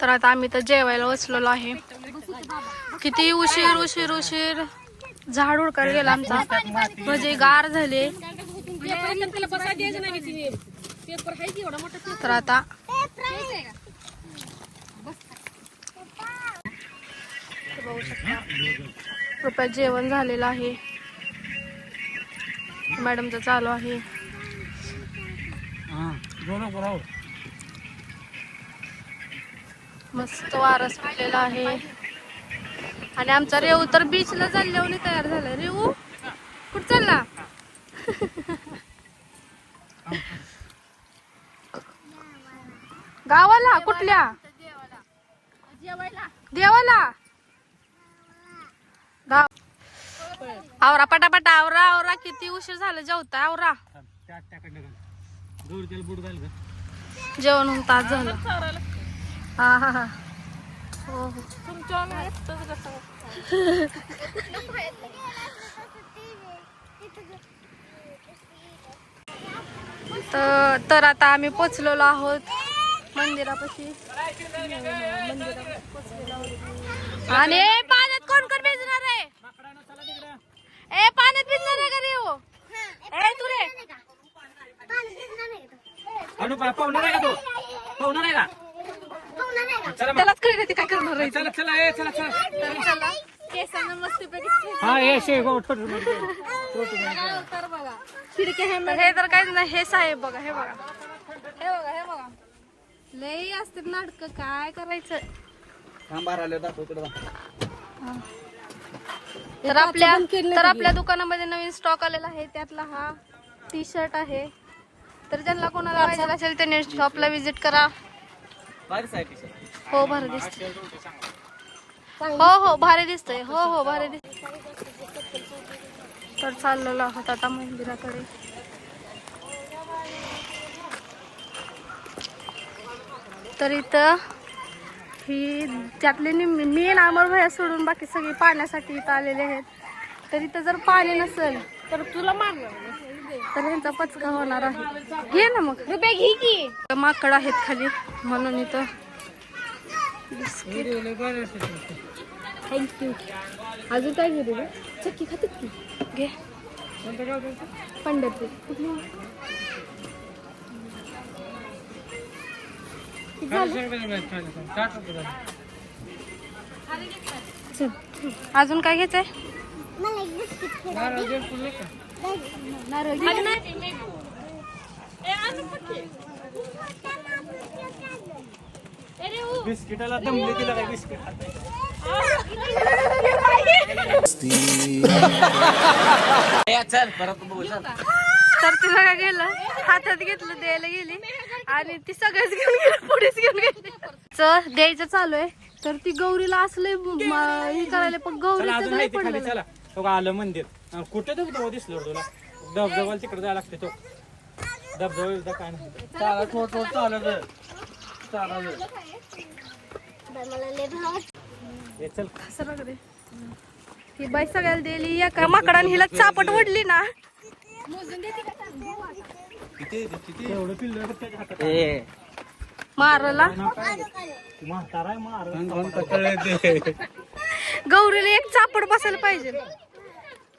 तर आता आम्ही तर जेवायला बसलेलो आहे. किती उशीर उशीर उशीर. झाड उडकर गेला आमचा. म्हणजे गार झाले. तर आता बघू शकता कृपया जेवण झालेलं आहे. मॅडमचं चालू आहे. मस्त वारं सुटलेला आहे. आणि आमचा रेऊ तर बीचला चालल्यावर तयार झाला रेऊ कुठं चालला? गावाला? कुठल्या? देवाला? गाव आवरा पटापटा आवरा आवरा. किती उशीर झालं जेवता आवरा. जेवण होऊन तास झालं. हा हा हा हो हो तर तर आता आम्ही पोचलेलो आहोत मंदिरापाशी. मंदिरापाशी पोचलेलो आहोत. आणि ए, पाण्यात कोण कोण भिजणार आहे? ए पाण्यात भिजणार आहे का रे हो? ए तू रे. पाहुणार आहे का तो? पाहुणार आहे का. त्यालाच कळलं ते काय करणार आहे चला चला ए चला चला. तर चला केसांना मस्तपैकी हा तर हे तर काहीच नाही हे साहेब बघा हे बघा. हे बघा हे बघा. लई असते नाटक काय करायचं? दाखव इकडे तर आपल्या तर आपल्या दुकानामध्ये नवीन स्टॉक आलेला आहे त्यातला हा टी शर्ट आहे. तर ज्यांना कोणाला पाहिजे असेल त्यांनी शॉपला विजिट करा. हो भारी दिसतंय. हो हो भारी दिसतंय. हो हो भारी दिसतंय. तर चाललेलो आहोत आता मंदिराकडे. तर इथं ही त्यातले निम्मे मी आणि अमर भैया सोडून बाकी सगळे पाण्यासाठी इथं आलेले आहेत. तर इथं जर पाणी नसेल तर तुला तर ह्यांचा पचका होणार आहे. घे ना मग. रुपये घे की. माकड आहेत खाली. म्हणून इथं बिस्किट. थँक्यू अजून काय घेऊ रे चक्की खातात की? घे. पंढरपूर. कुठली. अजून काय घ्यायचंय? घे. बिस्किटाला दमले तिला काय बिस्किट चल परत तर गेलं. हातात घेतलं द्यायला गेली. आणि ती सगळ्याच घेऊन गेली पुढेच घेऊन गेली. च द्यायचं चालू आहे. तर ती गौरीला असले हे करायला पण गौरीचं नाही. पडलं तो आलं मंदिर. अं, कुठे धबधबा दिसलो तुला? धबधबाला तिकडे जायला लागते तो. धबधबा एकदा काय नाही. चाला थोडं थोडं चालत हे चल. असं बघ रे. ही बाई सगळ्याला दिली एका माकडाने हिला चापट ओढली ना. एवढं पिल्लं त्याच्या हातात मारला. म्हातारा आहे मार गौरीला एक चापड बसायला पाहिजे.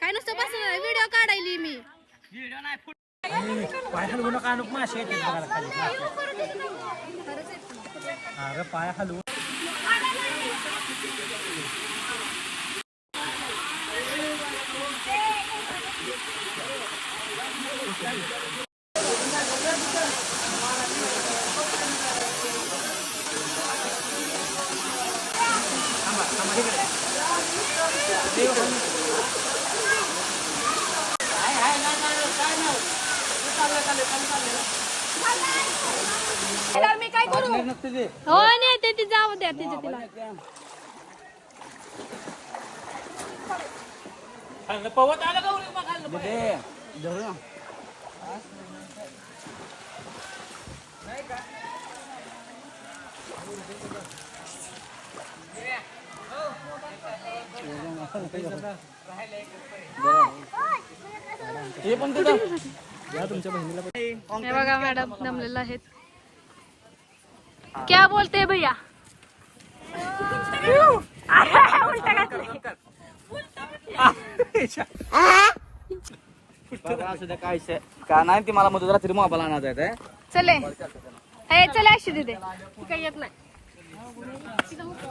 काय नुसतं बसून व्हिडिओ काढायली मी. पाय हलवू नका मासे येते. खाली अरे पाय हलवू मी काय करू? हो नाही ते ती जाऊ द्या तिच्या तिला. चांगलं पवत आलं का उडी बघायला हे पण तिथं तुमच्या बहिणीला हे बघा मॅडम जमलेलं आहेत. क्या बोलते भैया? काय. का नाही ती मला मधून रात्री मोबाईल आणायचा आहे चले. हे चले अशी दे काही येत नाही. きっと。